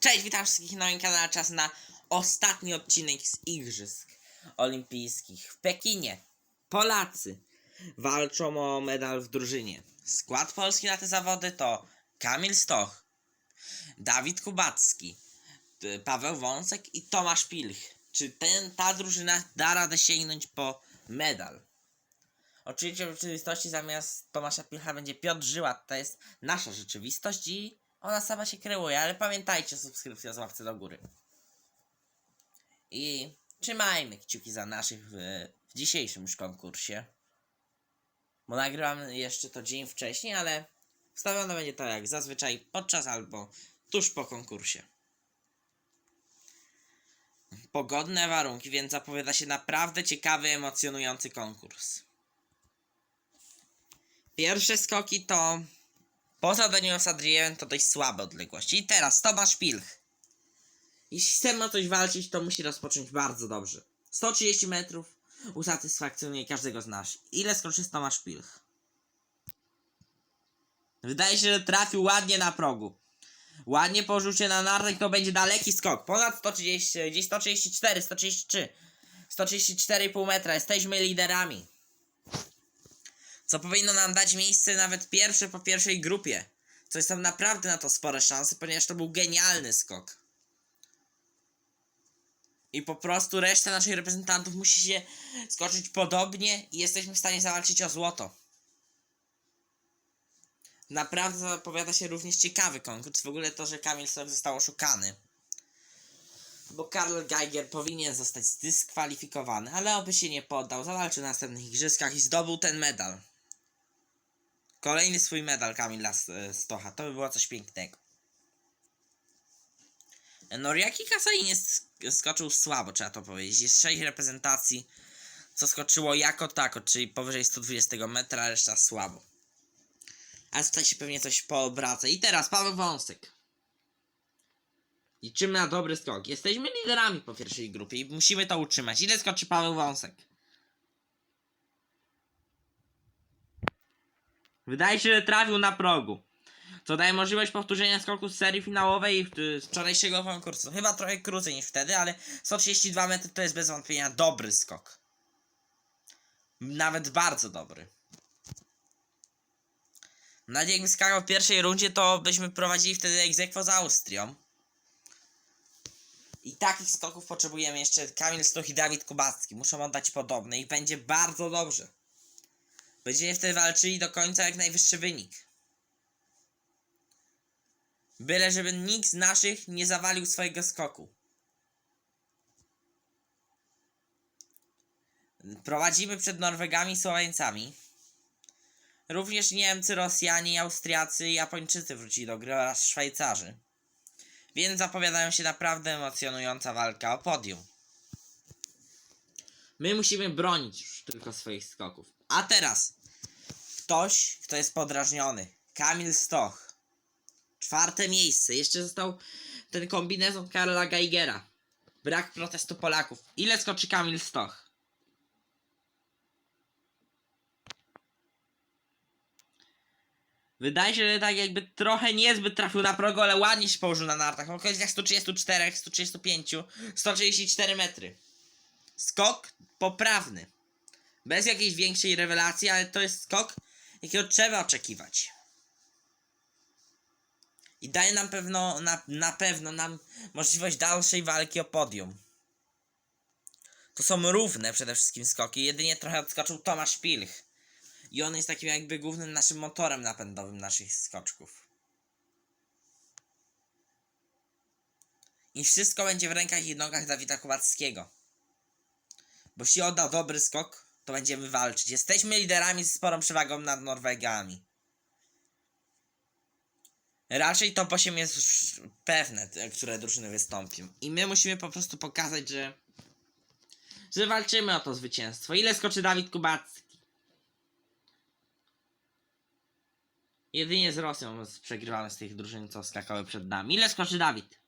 Cześć, witam wszystkich na moim kanale. Czas na ostatni odcinek z Igrzysk Olimpijskich w Pekinie. Polacy walczą o medal w drużynie. Skład Polski na te zawody to Kamil Stoch, Dawid Kubacki, Paweł Wąsek i Tomasz Pilch. Czy ten, ta drużyna da radę sięgnąć po medal? Oczywiście w rzeczywistości zamiast Tomasza Pilcha będzie Piotr Żyła. To jest nasza rzeczywistość i ona sama się kreuje, ale pamiętajcie, subskrypcja z łapce do góry. I trzymajmy kciuki za naszych w, w dzisiejszym już konkursie. Bo nagrywam jeszcze to dzień wcześniej, ale wstawione będzie to jak zazwyczaj podczas albo tuż po konkursie. Pogodne warunki, więc zapowiada się naprawdę ciekawy, emocjonujący konkurs. Pierwsze skoki to Poza Danielem Sadriem to dość słabe odległości. I teraz Tomasz Pilch. Jeśli chcemy o coś walczyć, to musi rozpocząć bardzo dobrze. 130 metrów usatysfakcjonuje każdego z nas. Ile skoczy Tomasz Pilch? Wydaje się, że trafił ładnie na progu. Ładnie się na nartach, to będzie daleki skok. Ponad 130, gdzieś 134, 133, 134,5 metra. Jesteśmy liderami co powinno nam dać miejsce nawet pierwsze po pierwszej grupie. Co jest tam naprawdę na to spore szanse, ponieważ to był genialny skok. I po prostu reszta naszych reprezentantów musi się skoczyć podobnie i jesteśmy w stanie zawalczyć o złoto. Naprawdę zapowiada się również ciekawy konkurs. W ogóle to, że Kamil Stok został oszukany. Bo Karl Geiger powinien zostać zdyskwalifikowany, ale oby się nie poddał, zawalczył na następnych igrzyskach i zdobył ten medal. Kolejny swój medal Kamila S- Stocha. To by było coś pięknego. Noriaki Kasai nie sk- skoczył słabo, trzeba to powiedzieć. Jest 6 reprezentacji, co skoczyło jako tako, czyli powyżej 120 metra, reszta słabo. A tutaj się pewnie coś poobraca. I teraz Paweł Wąsek. Liczymy na dobry skok. Jesteśmy liderami po pierwszej grupie i musimy to utrzymać. Ile skoczy Paweł Wąsek? Wydaje się, że trafił na progu. Co daje możliwość powtórzenia skoku z serii finałowej y, z wczorajszego konkursu. Chyba trochę krócej niż wtedy, ale 132 metry to jest bez wątpienia dobry skok. Nawet bardzo dobry. Nawet jakby skakał w pierwszej rundzie, to byśmy prowadzili wtedy egzekwo z Austrią. I takich skoków potrzebujemy jeszcze Kamil Stoch i Dawid Kubacki. Muszą oddać podobne i będzie bardzo dobrze. Będziemy wtedy walczyli do końca jak najwyższy wynik. Byle żeby nikt z naszych nie zawalił swojego skoku. Prowadzimy przed Norwegami i Słoweńcami. Również Niemcy, Rosjanie, Austriacy i Japończycy wrócili do gry oraz Szwajcarzy. Więc zapowiadają się naprawdę emocjonująca walka o podium. My musimy bronić już tylko swoich skoków. A teraz ktoś, kto jest podrażniony. Kamil Stoch. Czwarte miejsce. Jeszcze został ten kombinezon Karla Geigera. Brak protestu Polaków. Ile skoczy Kamil Stoch? Wydaje się, że tak jakby trochę niezbyt trafił na progu, ale ładnie się położył na nartach. Okolicach 134, 135, 134 metry. Skok poprawny. Bez jakiejś większej rewelacji, ale to jest skok, jakiego trzeba oczekiwać. I daje nam pewno, na, na pewno nam możliwość dalszej walki o podium. To są równe przede wszystkim skoki. Jedynie trochę odskoczył Tomasz Pilch. I on jest takim jakby głównym naszym motorem napędowym naszych skoczków. I wszystko będzie w rękach i nogach Dawida Kubackiego. Bo jeśli odda dobry skok, to będziemy walczyć. Jesteśmy liderami z sporą przewagą nad Norwegami. Raczej top 8 jest już pewne, które drużyny wystąpią. I my musimy po prostu pokazać, że że walczymy o to zwycięstwo. Ile skoczy Dawid Kubacki? Jedynie z Rosją przegrywamy z tych drużyn, co skakały przed nami. Ile skoczy Dawid?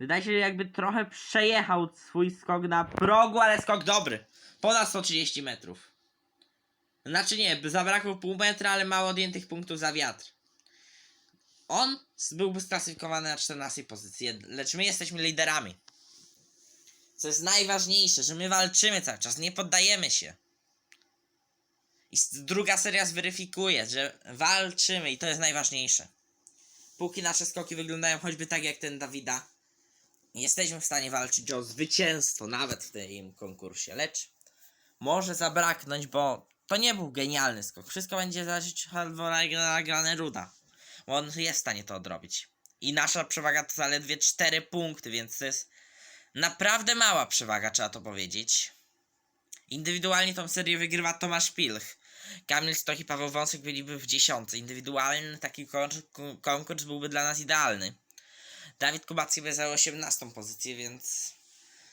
Wydaje się, że jakby trochę przejechał swój skok na progu, ale skok dobry. Ponad 130 metrów. Znaczy nie, zabrakło pół metra, ale mało odjętych punktów za wiatr. On byłby sklasyfikowany na 14 pozycji, lecz my jesteśmy liderami. Co jest najważniejsze, że my walczymy cały czas, nie poddajemy się. I druga seria zweryfikuje, że walczymy i to jest najważniejsze. Póki nasze skoki wyglądają choćby tak jak ten Dawida, jesteśmy w stanie walczyć o zwycięstwo nawet w tym konkursie, lecz może zabraknąć, bo to nie był genialny skok. Wszystko będzie zależeć od Grane Ruda, bo on jest w stanie to odrobić. I nasza przewaga to zaledwie 4 punkty, więc to jest naprawdę mała przewaga, trzeba to powiedzieć. Indywidualnie tą serię wygrywa Tomasz Pilch. Kamil Stoch i Paweł Wąsek byliby w dziesiątce. Indywidualny taki konkurs byłby dla nas idealny. Dawid Kubacki by zajął 18 pozycję, więc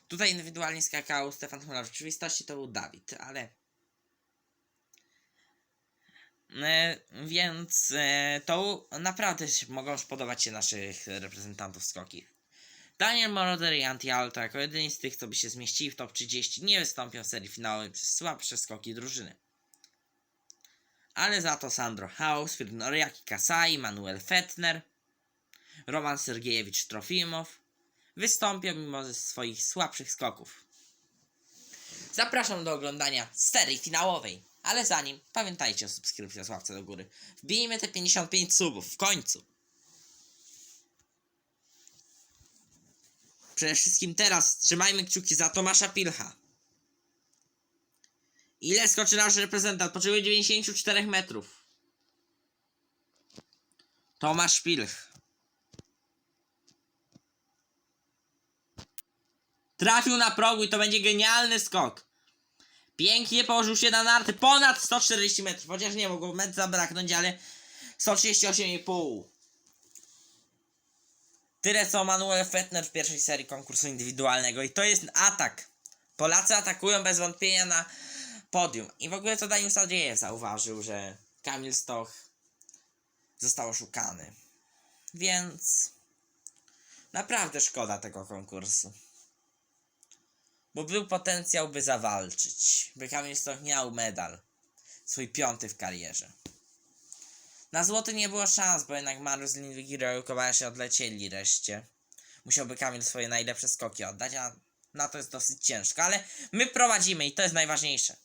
tutaj indywidualnie skakał Stefan Chmielar. W rzeczywistości to był Dawid, ale... E, więc e, to naprawdę mogą podobać się naszych reprezentantów skoki. Daniel Moroder i Anti Alto jako jedyni z tych, co by się zmieścili w top 30, nie wystąpią w serii finałowej przez słabsze skoki drużyny. Ale za to Sandro House, Noriaki Kasai, Manuel Fettner, Roman Sergiejewicz Trofimow wystąpią mimo swoich słabszych skoków. Zapraszam do oglądania serii finałowej, ale zanim pamiętajcie o subskrypcji o sławce do góry. Wbijmy te 55 subów w końcu. Przede wszystkim teraz trzymajmy kciuki za Tomasza Pilcha. Ile skoczy nasz reprezentant? Potrzebuje 94 metrów. Tomasz Pilch. Trafił na progu i to będzie genialny skok. Pięknie położył się na narty. Ponad 140 metrów. Chociaż nie mogło metr zabraknąć, ale 138,5. Tyle co Manuel Fettner w pierwszej serii konkursu indywidualnego. I to jest atak. Polacy atakują bez wątpienia na podium. I w ogóle to Daniel Sadziejew zauważył, że Kamil Stoch został oszukany. Więc naprawdę szkoda tego konkursu. Bo był potencjał, by zawalczyć. By Kamil Stoch miał medal. Swój piąty w karierze. Na złoty nie było szans, bo jednak Mariusz Lindwig i Royal Kobayashi odlecieli reszcie. Musiałby Kamil swoje najlepsze skoki oddać, a na to jest dosyć ciężko. Ale my prowadzimy i to jest najważniejsze.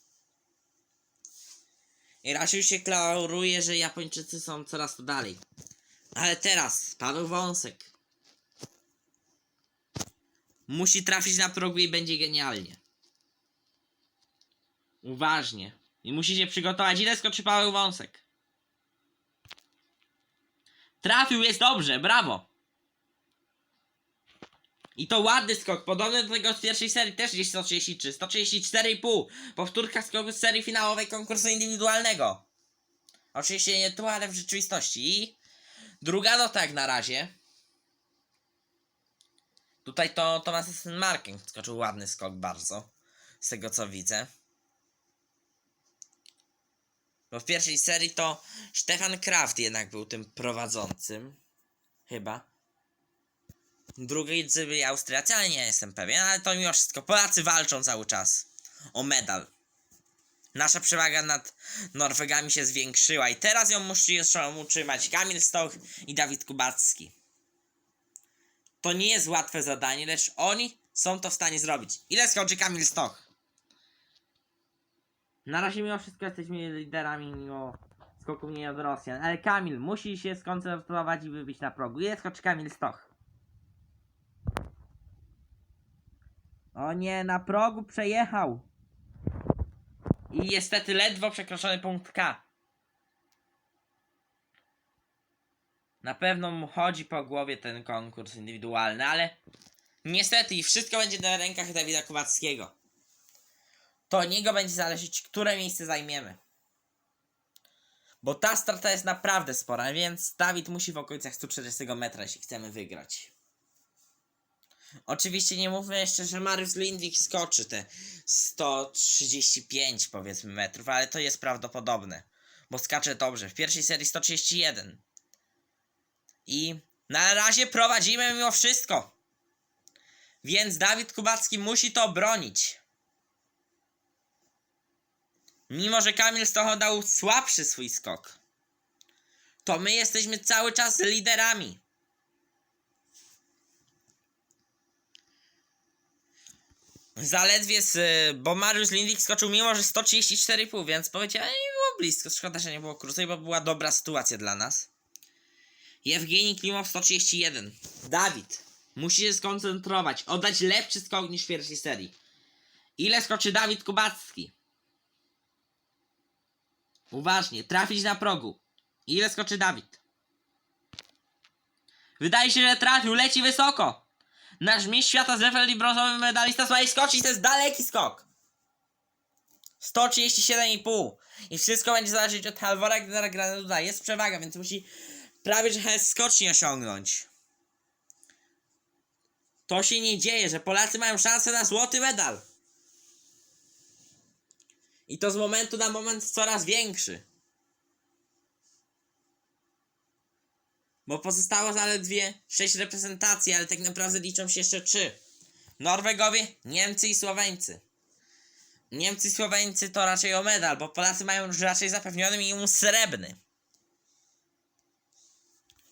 I raczej się klaruje, że Japończycy są coraz to dalej. Ale teraz Paweł Wąsek musi trafić na progu i będzie genialnie. Uważnie. I musi się przygotować. Ile skoczy Paweł Wąsek? Trafił, jest dobrze, brawo. I to ładny skok, podobny do tego z pierwszej serii, też gdzieś 133, 134,5. Powtórka skoku z serii finałowej konkursu indywidualnego. Oczywiście nie tu, ale w rzeczywistości. I druga nota jak na razie. Tutaj to Thomas Marken skoczył ładny skok bardzo. Z tego co widzę. Bo w pierwszej serii to Stefan Kraft jednak był tym prowadzącym. Chyba. Drugiej byli Austriacy, ale nie jestem pewien, ale to mimo wszystko Polacy walczą cały czas o medal. Nasza przewaga nad Norwegami się zwiększyła i teraz ją muszą utrzymać Kamil Stoch i Dawid Kubacki. To nie jest łatwe zadanie, lecz oni są to w stanie zrobić. Ile skoczy Kamil Stoch? Na razie mimo wszystko jesteśmy liderami mimo skoków nie od Rosjan, ale Kamil musi się skoncentrować i wybić na progu. Ile skoczy Kamil Stoch? O nie, na progu przejechał. I niestety ledwo przekroczony punkt K. Na pewno mu chodzi po głowie ten konkurs indywidualny, ale niestety wszystko będzie na rękach Dawida Kubackiego. To od niego będzie zależeć, które miejsce zajmiemy. Bo ta strata jest naprawdę spora, więc Dawid musi w okolicach 140 metra, jeśli chcemy wygrać. Oczywiście nie mówmy jeszcze, że Mariusz Lindwik skoczy te 135 powiedzmy metrów, ale to jest prawdopodobne, bo skacze dobrze. W pierwszej serii 131. I na razie prowadzimy mimo wszystko. Więc Dawid Kubacki musi to bronić. Mimo, że Kamil Stocho dał słabszy swój skok. to my jesteśmy cały czas liderami. Zaledwie z, bo Mariusz Lindik skoczył mimo, że 134,5, więc powiedziałem, nie było blisko. Szkoda, że nie było krócej, bo była dobra sytuacja dla nas. Jewgeni Klimow 131. Dawid, musi się skoncentrować, oddać lepszy skok niż w pierwszej serii. Ile skoczy Dawid Kubacki? Uważnie, trafić na progu. Ile skoczy Dawid? Wydaje się, że trafił, leci wysoko. Nasz mistrz świata z i brązowy medalista słuchaj, skoczyć, to jest daleki skok. 137,5. I wszystko będzie zależeć od Halvora Gnera Graneluda. Jest przewaga, więc musi prawie że skoczni osiągnąć. To się nie dzieje, że Polacy mają szansę na złoty medal. I to z momentu na moment coraz większy. Bo pozostało zaledwie 6 reprezentacji, ale tak naprawdę liczą się jeszcze 3. Norwegowie, Niemcy i Słoweńcy. Niemcy i Słoweńcy to raczej o medal, bo Polacy mają już raczej zapewniony minimum srebrny.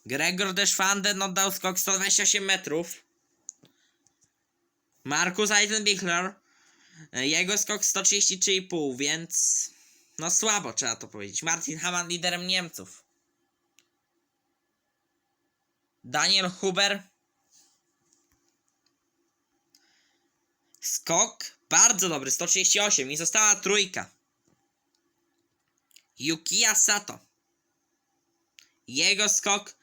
Gregor Deschwanden oddał skok 128 metrów. Markus Eisenbichler e, jego skok 133,5, więc no słabo trzeba to powiedzieć. Martin Hamann liderem Niemców. Daniel Huber. Skok bardzo dobry, 138 i została trójka. Yukiya Sato. Jego skok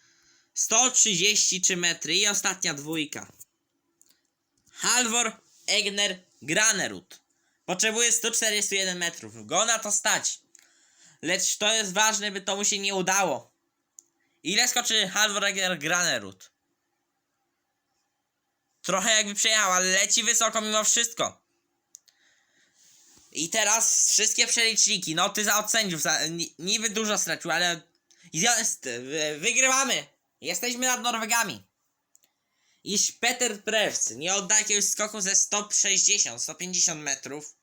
133 metry i ostatnia dwójka. Halvor Egner Granerud. Potrzebuje 141 metrów. Go na to stać. Lecz to jest ważne, by to mu się nie udało. Ile skoczy Halvor Egner Granerud? Trochę jakby przejechał, ale leci wysoko mimo wszystko. I teraz wszystkie przeliczniki. Od sędziów. Za, ni- niby dużo stracił, ale jest, wy- wygrywamy. Jesteśmy nad Norwegami. Iż Peter Prewc nie odda jakiegoś skoku ze 160, 150 metrów,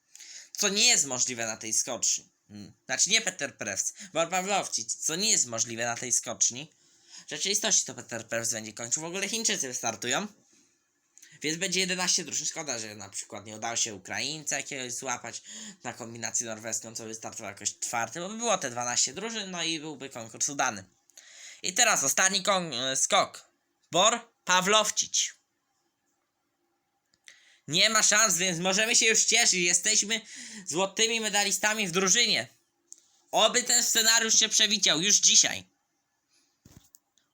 co nie jest możliwe na tej skoczni. Hmm. Znaczy nie Peter Prewc, bo Pawlowczyk, co nie jest możliwe na tej skoczni. W rzeczywistości to Peter Prewc będzie kończył. W ogóle Chińczycy wystartują. Więc będzie 11 drużyn. Szkoda, że na przykład nie udało się Ukraińca jakiegoś złapać na kombinację norweską, co wystartował jakoś czwarty, bo by było te 12 drużyn, no i byłby konkurs udany. I teraz ostatni e, skok. Bor Pawlowcic. Nie ma szans, więc możemy się już cieszyć. Jesteśmy złotymi medalistami w drużynie. Oby ten scenariusz się przewidział już dzisiaj.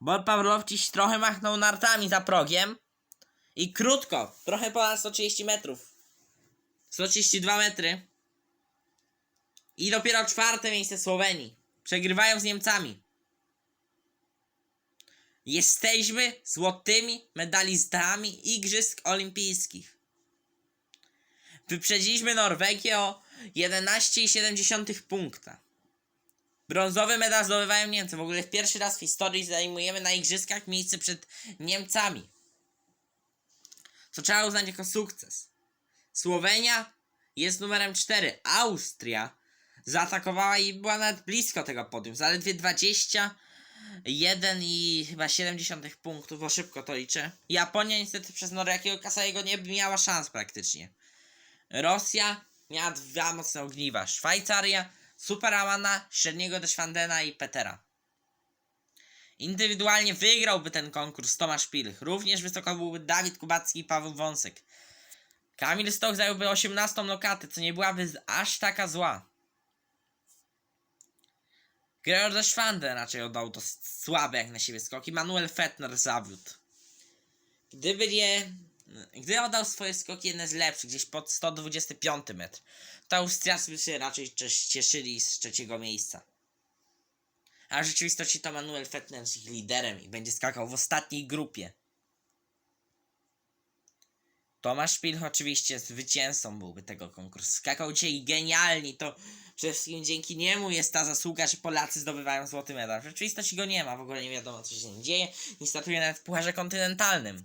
Bor Pawlowcic trochę machnął nartami za progiem. I krótko, trochę ponad 130 metrów. 132 metry. I dopiero czwarte miejsce Słowenii. Przegrywają z Niemcami. Jesteśmy złotymi medalistami Igrzysk Olimpijskich. Wyprzedziliśmy Norwegię o 11,7 punkta. Brązowy medal zdobywają Niemcy. W ogóle w pierwszy raz w historii zajmujemy na Igrzyskach miejsce przed Niemcami. Co trzeba uznać jako sukces. Słowenia jest numerem 4. Austria zaatakowała i była nawet blisko tego podium. Zaledwie 21 i chyba 70 punktów, bo szybko to liczę. Japonia niestety przez Noriakiego Kasajego nie miała szans praktycznie. Rosja miała dwa mocne ogniwa. Szwajcaria, Superamana, średniego Deschwandena i Petera. Indywidualnie wygrałby ten konkurs Tomasz Pilch. Również wysoko byłby Dawid Kubacki i Paweł Wąsek. Kamil Stoch zająłby 18 lokatę, co nie byłaby aż taka zła. Gregor de Schwanden raczej oddał to słabe jak na siebie skoki. Manuel Fettner zawiódł. Gdyby nie... Gdy oddał swoje skoki jedne z lepszych, gdzieś pod 125 metr, to Austriacy by się raczej cies- cieszyli z trzeciego miejsca. A w rzeczywistości to Manuel Fettner jest ich liderem i będzie skakał w ostatniej grupie. Tomasz Pilch oczywiście zwycięzcą byłby tego konkursu. Skakał dzisiaj genialnie, to przede wszystkim dzięki niemu jest ta zasługa, że Polacy zdobywają złoty medal. W rzeczywistości go nie ma, w ogóle nie wiadomo co się dzieje. Nie startuje nawet w Pucharze Kontynentalnym.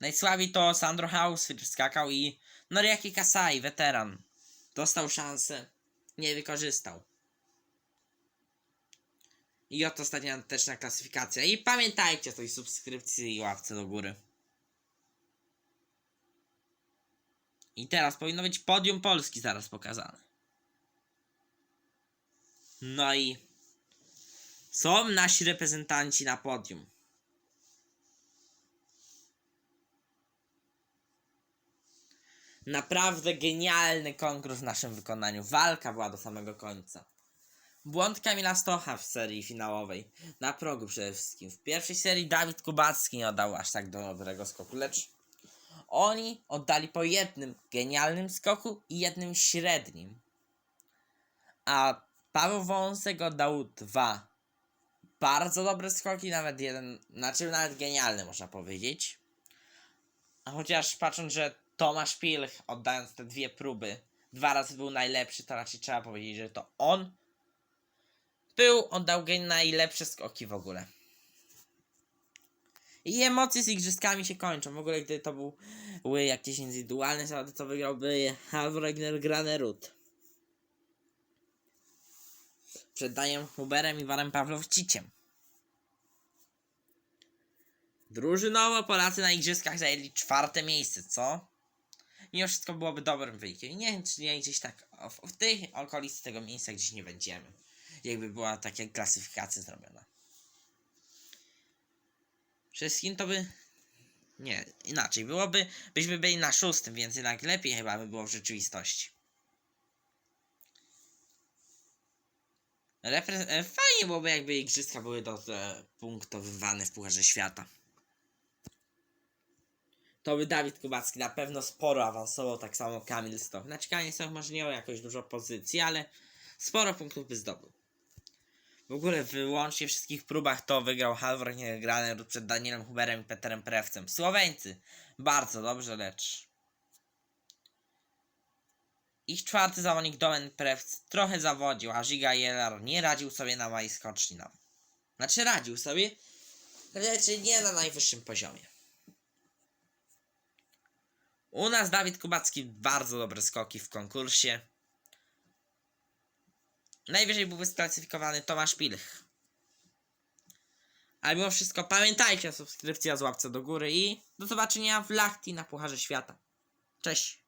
Najsłabiej to Sandro Hausfeld skakał i Noriaki Kasai, weteran. Dostał szansę, nie wykorzystał. I oto ostatnia też na klasyfikacja. I pamiętajcie o tej subskrypcji i łapce do góry. I teraz powinno być podium Polski zaraz pokazane. No i są nasi reprezentanci na podium. Naprawdę genialny konkurs w naszym wykonaniu. Walka była do samego końca. Błąd Kamila Stocha w serii finałowej. Na progu przede wszystkim. W pierwszej serii Dawid Kubacki nie oddał aż tak dobrego skoku, lecz oni oddali po jednym genialnym skoku i jednym średnim. A Paweł Wąsek oddał dwa bardzo dobre skoki, nawet jeden, znaczy nawet genialny można powiedzieć. A chociaż patrząc, że Tomasz Pilch oddając te dwie próby dwa razy był najlepszy, to raczej trzeba powiedzieć, że to on był, oddał najlepsze skoki w ogóle. I emocje z igrzyskami się kończą. W ogóle gdy to był, były jakieś indywidualne zawody, to wygrałby Halvregner Granerud. Przed Daniel Huberem i Warem Pawlowciciem. Drużynowo Polacy na igrzyskach zajęli czwarte miejsce, co? Mimo wszystko byłoby dobrym wynikiem. Nie wiem, czy nie gdzieś tak w, w tej okolicy tego miejsca gdzieś nie będziemy. Jakby była taka klasyfikacja zrobiona. Wszystkim to by... Nie, inaczej. Byłoby, byśmy byli na szóstym, więc jednak lepiej chyba by było w rzeczywistości. Repre- e, fajnie byłoby, jakby igrzyska były do punktowywane w Pucharze Świata. To by Dawid Kubacki na pewno sporo awansował, tak samo Kamil Stoch. Znaczy Kamil Stoch może nie miał jakoś dużo pozycji, ale sporo punktów by zdobył. W ogóle wyłącznie wszystkich próbach to wygrał Halvor Graner przed Danielem Huberem i Peterem Prewcem. Słoweńcy bardzo dobrze, lecz ich czwarty zawodnik Domen Prewc trochę zawodził, a Giga Jelar nie radził sobie na małej skoczni. Znaczy radził sobie, lecz nie na najwyższym poziomie. U nas Dawid Kubacki bardzo dobre skoki w konkursie. Najwyżej byłby sklasyfikowany Tomasz Pilch. Ale mimo wszystko pamiętajcie o subskrypcji, o łapce do góry i do zobaczenia w Lachti na Pucharze Świata. Cześć!